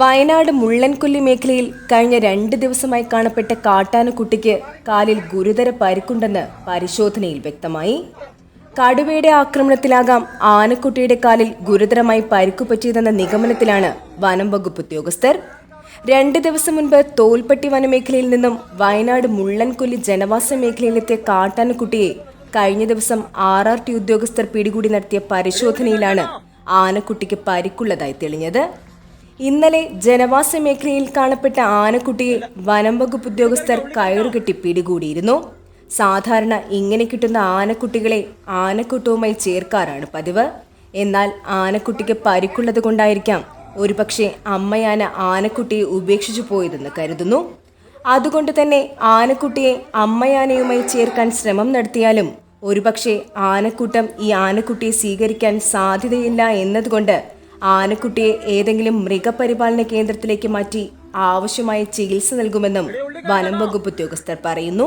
വയനാട് മുള്ളൻകൊല്ലി മേഖലയിൽ കഴിഞ്ഞ രണ്ട് ദിവസമായി കാണപ്പെട്ട കാട്ടാനക്കുട്ടിക്ക് കാലിൽ ഗുരുതര പരിക്കുണ്ടെന്ന് പരിശോധനയിൽ വ്യക്തമായി. കടുവയുടെ ആക്രമണത്തിലാകാം ആനക്കുട്ടിയുടെ കാലിൽ ഗുരുതരമായി പരിക്കു പറ്റിയതെന്ന നിഗമനത്തിലാണ് വനം വകുപ്പ് ഉദ്യോഗസ്ഥർ. രണ്ട് ദിവസം മുൻപ് തോൽപ്പട്ടി വനമേഖലയിൽ നിന്നും വയനാട് മുള്ളൻകൊല്ലി ജനവാസ മേഖലയിലെത്തിയ കാട്ടാനക്കുട്ടിയെ കഴിഞ്ഞ ദിവസം ആർ ആർ ടി ഉദ്യോഗസ്ഥർ പിടികൂടി നടത്തിയ പരിശോധനയിലാണ് ആനക്കുട്ടിക്ക് പരിക്കുള്ളതായി തെളിഞ്ഞത്. ഇന്നലെ ജനവാസ മേഖലയിൽ കാണപ്പെട്ട ആനക്കുട്ടിയെ വനം വകുപ്പ് ഉദ്യോഗസ്ഥർ കയറുകെട്ടി പിടികൂടിയിരുന്നു. സാധാരണ ഇങ്ങനെ കിട്ടുന്ന ആനക്കുട്ടികളെ ആനക്കൂട്ടവുമായി ചേർക്കാറാണ് പതിവ്. എന്നാൽ ആനക്കുട്ടിക്ക് പരിക്കുള്ളത് കൊണ്ടായിരിക്കാം ഒരുപക്ഷെ അമ്മയാന ആനക്കുട്ടിയെ ഉപേക്ഷിച്ചു പോയതെന്ന് കരുതുന്നു. അതുകൊണ്ട് തന്നെ ആനക്കുട്ടിയെ അമ്മയാനയുമായി ചേർക്കാൻ ശ്രമം നടത്തിയാലും ഒരുപക്ഷെ ആനക്കൂട്ടം ഈ ആനക്കുട്ടിയെ സ്വീകരിക്കാൻ സാധ്യതയില്ല എന്നതുകൊണ്ട് ആനക്കുട്ടിയെ ഏതെങ്കിലും മൃഗപരിപാലന കേന്ദ്രത്തിലേക്ക് മാറ്റി ആവശ്യമായ ചികിത്സ നൽകുമെന്നും വനം വകുപ്പ് ഉദ്യോഗസ്ഥർ പറയുന്നു.